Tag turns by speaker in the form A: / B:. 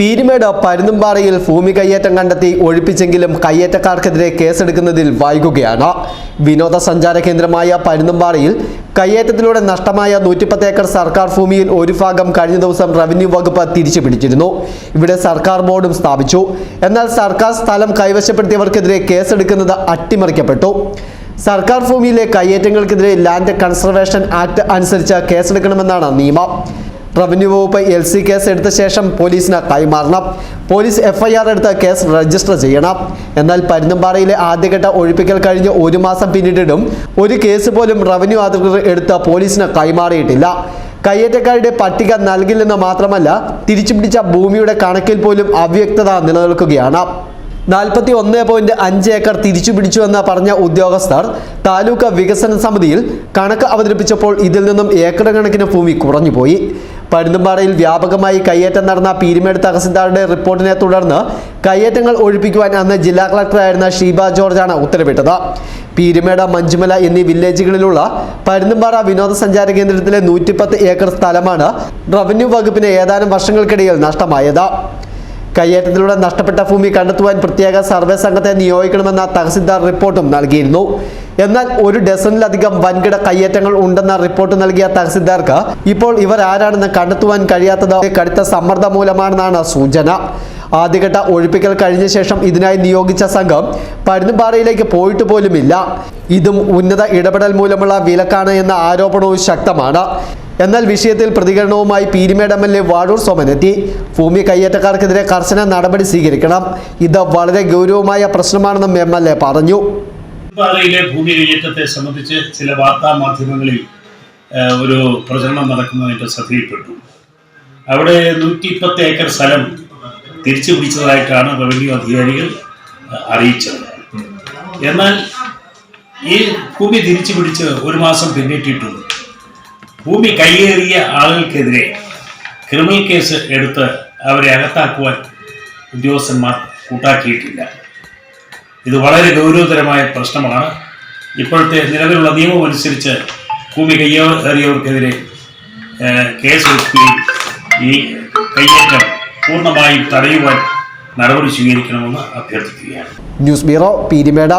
A: പീരുമേട് പരുന്നുംപാറയിൽ ഭൂമി കയ്യേറ്റം കണ്ടെത്തി ഒഴിപ്പിച്ചെങ്കിലും കയ്യേറ്റക്കാർക്കെതിരെ കേസെടുക്കുന്നതിൽ വൈകുകയാണ്. വിനോദസഞ്ചാര കേന്ദ്രമായ പരുന്നുംപാറയിൽ കയ്യേറ്റത്തിലൂടെ നഷ്ടമായ നൂറ്റിപ്പത്ത് ഏക്കർ സർക്കാർ ഭൂമിയിൽ ഒരു ഭാഗം കഴിഞ്ഞ ദിവസം റവന്യൂ വകുപ്പ് തിരിച്ചു പിടിച്ചിരുന്നു ഇവിടെ സർക്കാർ ബോർഡും സ്ഥാപിച്ചു. എന്നാൽ സർക്കാർ സ്ഥലം കൈവശപ്പെടുത്തിയവർക്കെതിരെ കേസെടുക്കുന്നത് അട്ടിമറിക്കപ്പെട്ടു. സർക്കാർ ഭൂമിയിലെ കയ്യേറ്റങ്ങൾക്കെതിരെ ലാൻഡ് കൺസർവേഷൻ ആക്ട് അനുസരിച്ച് കേസെടുക്കണമെന്നാണ് നിയമം. റവന്യൂ വകുപ്പ് എൽ സി കേസ് എടുത്ത ശേഷം പോലീസിന് കൈമാറണം. പോലീസ് എഫ്ഐആർ എടുത്ത് കേസ് രജിസ്റ്റർ ചെയ്യണം. എന്നാൽ പരുന്നമ്പാറയിലെ ആദ്യഘട്ട ഒഴിപ്പിക്കൽ കഴിഞ്ഞ് ഒരു മാസം പിന്നിട്ടിട്ടും ഒരു കേസ് പോലും റവന്യൂ അധികൃതർ എടുത്ത് പോലീസിന് കൈമാറിയിട്ടില്ല. കയ്യേറ്റക്കാരുടെ പട്ടിക നൽകില്ലെന്ന് മാത്രമല്ല തിരിച്ചു പിടിച്ച ഭൂമിയുടെ കണക്കിൽ പോലും അവ്യക്തത നിലനിൽക്കുകയാണ്. നാൽപ്പത്തി ഒന്ന് പോയിന്റ് അഞ്ച് ഏക്കർ തിരിച്ചു പിടിച്ചുവെന്ന് പറഞ്ഞ ഉദ്യോഗസ്ഥർ താലൂക്ക് വികസന സമിതിയിൽ കണക്ക് അവതരിപ്പിച്ചപ്പോൾ ഇതിൽ നിന്നും ഏക്കർ കണക്കിന് ഭൂമി കുറഞ്ഞുപോയി. പരുന്തുംപാറയിൽ വ്യാപകമായി കയ്യേറ്റം നടന്ന പീരുമേട് തഹസിൽദാറുടെ റിപ്പോർട്ടിനെ തുടർന്ന് കയ്യേറ്റങ്ങൾ ഒഴിപ്പിക്കുവാൻ അന്ന് ജില്ലാ കളക്ടറായിരുന്ന ഷീബ ജോർജാണ് ഉത്തരവിട്ടത്. പീരുമേട മഞ്ചുമല എന്നീ വില്ലേജുകളിലുള്ള പരുന്തുംപാറ വിനോദസഞ്ചാര കേന്ദ്രത്തിലെ നൂറ്റിപ്പത്ത് ഏക്കർ സ്ഥലമാണ് റവന്യൂ വകുപ്പിന് ഏതാനും വർഷങ്ങൾക്കിടയിൽ നഷ്ടമായത്. കയ്യേറ്റത്തിലൂടെ നഷ്ടപ്പെട്ട ഭൂമി കണ്ടെത്തുവാൻ പ്രത്യേക സർവേ സംഘത്തെ നിയോഗിക്കണമെന്ന തഹസിൽദാർ റിപ്പോർട്ടും നൽകിയിരുന്നു. എന്നാൽ ഒരു ഡസനിലധികം വൻകിട കയ്യേറ്റങ്ങൾ ഉണ്ടെന്ന റിപ്പോർട്ട് നൽകിയ തഹസിൽദാർക്ക് ഇപ്പോൾ ഇവർ ആരാണെന്ന് കണ്ടെത്തുവാൻ കഴിയാത്തത് കടുത്ത സമ്മർദ്ദം മൂലമാണെന്നാണ് സൂചന. ആദ്യഘട്ട ഒഴിപ്പിക്കൽ കഴിഞ്ഞ ശേഷം ഇതിനായി നിയോഗിച്ച സംഘം പരുന്നുപാറയിലേക്ക് പോയിട്ട് പോലുമില്ല. ഇതും ഉന്നത ഇടപെടൽ മൂലമുള്ള വിലക്കാണ് എന്ന ആരോപണവും ശക്തമാണ്. എന്നാൽ വിഷയത്തിൽ പ്രതികരണവുമായി Peermade M L A Vazhoor സോമനെത്തി. ഭൂമി കയ്യേറ്റക്കാർക്കെതിരെ കർശന നടപടി സ്വീകരിക്കണം. ഇത് വളരെ ഗൗരവമായ പ്രശ്നമാണെന്നും എം എൽ എ പറഞ്ഞു.
B: പാറയിലെ ഭൂമി കയ്യേറ്റത്തെ സംബന്ധിച്ച് ചില വാർത്താ മാധ്യമങ്ങളിൽ ഒരു പ്രചരണം നടക്കുന്നതിന്റെ ശ്രദ്ധയിൽപ്പെട്ടു. അവിടെ നൂറ്റി ഏക്കർ സ്ഥലം തിരിച്ചു പിടിച്ചതായിട്ടാണ് റവന്യൂ അധികാരികൾ അറിയിച്ചത്. എന്നാൽ ഈ ഭൂമി തിരിച്ചു പിടിച്ച് ഒരു മാസം പിന്നിട്ടിട്ടുണ്ട്. ഭൂമി കൈയേറിയ ആളുകൾക്കെതിരെ ക്രിമിനൽ കേസ് എടുത്ത് അവരെ അകത്താക്കുവാൻ ഉദ്യോഗസ്ഥന്മാർ കൂട്ടാക്കിയിട്ടില്ല. ഇത് വളരെ ഗൗരവതരമായ പ്രശ്നമാണ്. ഇപ്പോഴത്തെ നിലവിലുള്ള നിയമം അനുസരിച്ച് ഭൂമി കയ്യേറിയവർക്കെതിരെ കേസ് എടുക്കുകയും ഈ കയ്യേറ്റം പൂർണമായും തടയുവാൻ നടപടി സ്വീകരിക്കണമെന്ന് അഭ്യർത്ഥിക്കുകയാണ്.
A: News bureau Peermade.